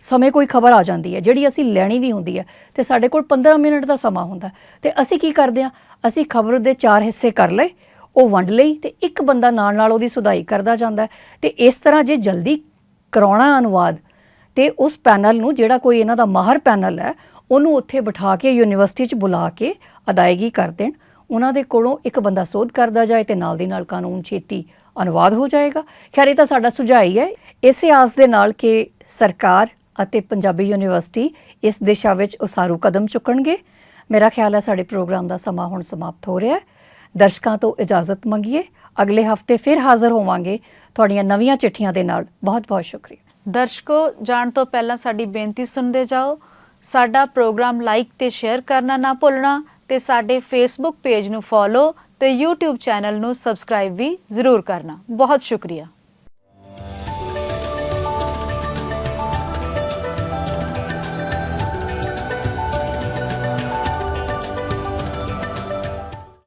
ਸਮੇਂ ਕੋਈ ਖਬਰ ਆ ਜਾਂਦੀ ਹੈ, ਜਿਹੜੀ ਅਸੀਂ ਲੈਣੀ ਵੀ ਹੁੰਦੀ ਹੈ, ਤੇ ਸਾਡੇ ਕੋਲ 15 ਮਿੰਟ ਦਾ ਸਮਾਂ ਹੁੰਦਾ, ਤੇ ਅਸੀਂ ਕੀ ਕਰਦੇ ਹਾਂ? ਅਸੀਂ ਖਬਰ ਦੇ ਚਾਰ ਹਿੱਸੇ ਕਰ ਲਏ ਉਹ ਵੰਡ ਲਈ ਤੇ ਇੱਕ ਬੰਦਾ ਨਾਲ ਨਾਲ ਉਹਦੀ ਸੁਧਾਈ ਕਰਦਾ ਜਾਂਦਾ ਹੈ। ਤੇ ਇਸ ਤਰ੍ਹਾਂ ਜੇ ਜਲਦੀ ਕਰਾਉਣਾ ਅਨੁਵਾਦ, ਤੇ ਉਸ ਪੈਨਲ ਨੂੰ ਜਿਹੜਾ ਕੋਈ ਇਹਨਾਂ ਦਾ ਮਾਹਰ ਪੈਨਲ ਹੈ, ਉਹਨੂੰ ਉੱਥੇ ਬਿਠਾ ਕੇ ਯੂਨੀਵਰਸਿਟੀ 'ਚ ਬੁਲਾ ਕੇ ਅਦਾਇਗੀ ਕਰ ਦੇਣ। ਉਹਨਾਂ ਦੇ ਕੋਲੋਂ ਇੱਕ ਬੰਦਾ ਸੋਧ ਕਰਦਾ ਜਾਏ ਤੇ ਨਾਲ ਦੀ ਨਾਲ ਕਾਨੂੰਨ ਛੇਤੀ ਅਨੁਵਾਦ ਹੋ ਜਾਏਗਾ। ਖੈਰ, ਇਹ ਤਾਂ ਸਾਡਾ ਸੁਝਾਅ ਹੀ ਹੈ। ਇਸੇ ਆਸ ਦੇ ਨਾਲ ਕਿ ਸਰਕਾਰ ਅਤੇ ਪੰਜਾਬੀ ਯੂਨੀਵਰਸਿਟੀ ਇਸ ਦਿਸ਼ਾ ਵਿੱਚ ਉਸਾਰੂ ਕਦਮ ਚੁੱਕਣਗੇ। ਮੇਰਾ ਖਿਆਲ ਹੈ ਸਾਡੇ ਪ੍ਰੋਗਰਾਮ ਦਾ ਸਮਾਂ ਹੁਣ ਸਮਾਪਤ ਹੋ ਰਿਹਾ ਹੈ। ਦਰਸ਼ਕਾਂ ਤੋਂ ਇਜਾਜ਼ਤ ਮੰਗੀਏ। ਅਗਲੇ ਹਫ਼ਤੇ ਫਿਰ ਹਾਜ਼ਰ ਹੋਵਾਂਗੇ। ਤੁਹਾਡੀਆਂ ਨਵੀਆਂ ਚਿੱਠੀਆਂ ਦੇ ਨਾਲ ਬਹੁਤ ਬਹੁਤ ਸ਼ੁਕਰੀਆ। ਦਰਸ਼ਕੋ, ਜਾਣ ਤੋਂ ਪਹਿਲਾਂ ਸਾਡੀ ਬੇਨਤੀ ਸੁਣਦੇ ਜਾਓ। ਸਾਡਾ ਪ੍ਰੋਗਰਾਮ ਲਾਈਕ ਤੇ ਸ਼ੇਅਰ ਕਰਨਾ ਨਾ ਭੁੱਲਣਾ ਤੇ ਸਾਡੇ ਫੇਸਬੁੱਕ ਪੇਜ ਨੂੰ ਫੋਲੋ ਤੇ YouTube ਚੈਨਲ ਨੂੰ ਸਬਸਕ੍ਰਾਈਬ ਵੀ ਜ਼ਰੂਰ ਕਰਨਾ। ਬਹੁਤ ਸ਼ੁਕਰੀਆ।